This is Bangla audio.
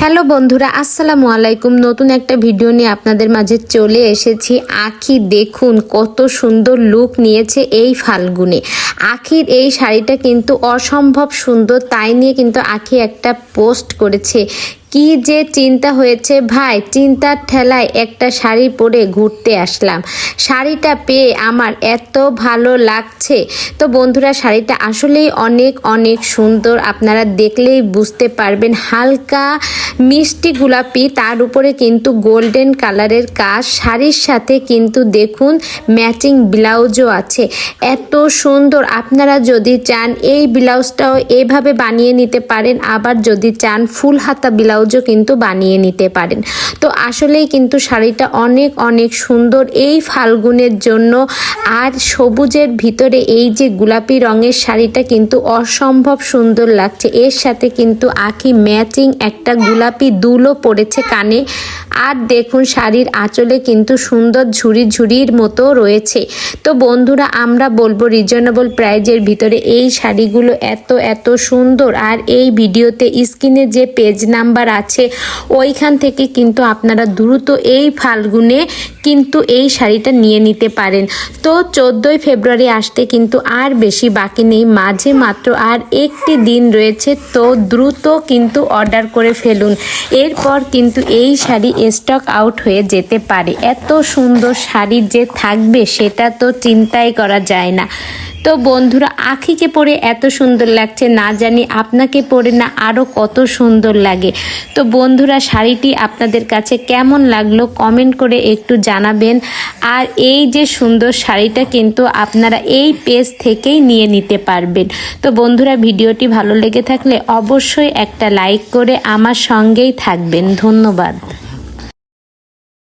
হ্যালো বন্ধুরা, আসসালামু আলাইকুম। নতুন একটা ভিডিও নিয়ে আপনাদের মাঝে চলে এসেছি। আখি দেখুন কত সুন্দর লুক নিয়েছে এই ফাল্গুনে। আখির এই শাড়িটা কিন্তু অসম্ভব সুন্দর, তাই নিয়ে কিন্তু আখি একটা পোস্ট করেছে কি যে চিন্তা হয়েছে ভাই, চিন্তার ঠেলায় একটা শাড়ি পরে ঘুরতে আসলাম। শাড়িটা পেয়ে আমার এত ভালো লাগছে। তো বন্ধুরা, শাড়িটা আসলেই অনেক অনেক সুন্দর। আপনারা দেখলেই বুঝতে পারবেন, হালকা মিষ্টি গোলাপি, তার উপরে কিন্তু গোল্ডেন কালারের কাজ। শাড়ির সাথে কিন্তু দেখুন, ম্যাচিং ব্লাউজও আছে। এত সুন্দর, আপনারা যদি চান, এই ব্লাউজটাও এভাবে বানিয়ে নিতে পারেন। আবার যদি চান, ফুল হাতা ব্লাউজও কিন্তু বানিয়ে নিতে পারেন। তো আসলেই কিন্তু শাড়িটা অনেক অনেক সুন্দর। এই ফাল্গুনের জন্য আর সবুজের ভিতরে এই যে গোলাপি রঙের শাড়িটা কিন্তু অসম্ভব সুন্দর লাগছে। এর সাথে কিন্তু আঁকি ম্যাচিং একটা গোলাপি দুলও পড়েছে কানে। আর দেখুন, শাড়ির আঁচলে কিন্তু সুন্দর ঝুড়ি ঝুড়ির মতো রয়েছে। তো বন্ধুরা, আমরা বলব রিজনেবল প্রাইজের ভিতরে এই শাড়িগুলো এত এত সুন্দর। আর এই ভিডিওতে স্ক্রিনে যে পেজ নাম্বার আছে, ওইখান থেকে কিন্তু আপনারা দ্রুত এই ফাল্গুনে কিন্তু এই শাড়িটা নিয়ে নিতে পারেন। তো চোদ্দোই ফেব্রুয়ারি আসতে কিন্তু আর বেশি বাকি নেই, মাঝে মাত্র আর একটি দিন রয়েছে। তো দ্রুত কিন্তু অর্ডার করে ফেলুন। এরপর কিন্তু এই শাড়ি স্টক আউট হয়ে যেতে পারে। এত সুন্দর শাড়ি যে থাকবে সেটা তো চিন্তাই করা যায় না। তো বন্ধুরা, আখিকে পরে এত সুন্দর লাগছে, না জানি আপনাকে পরে না আরও কত সুন্দর লাগে। তো বন্ধুরা, শাড়িটি আপনাদের কাছে কেমন লাগল কমেন্ট করে একটু জানাবেন। আর এই যে সুন্দর শাড়িটা কিন্তু আপনারা এই পেজ থেকেই নিয়ে নিতে পারবেন। তো বন্ধুরা, ভিডিওটি ভালো লেগে থাকলে অবশ্যই একটা লাইক করে আমার সঙ্গেই থাকবেন। ধন্যবাদ।